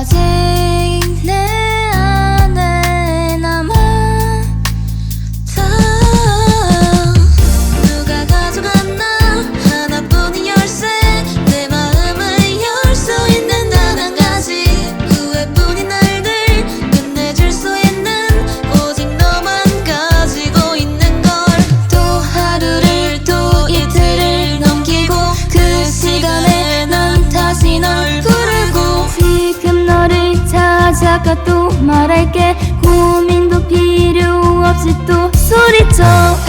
어제 아까 또 말할게. 고민도 필요 없이 또 소리쳐.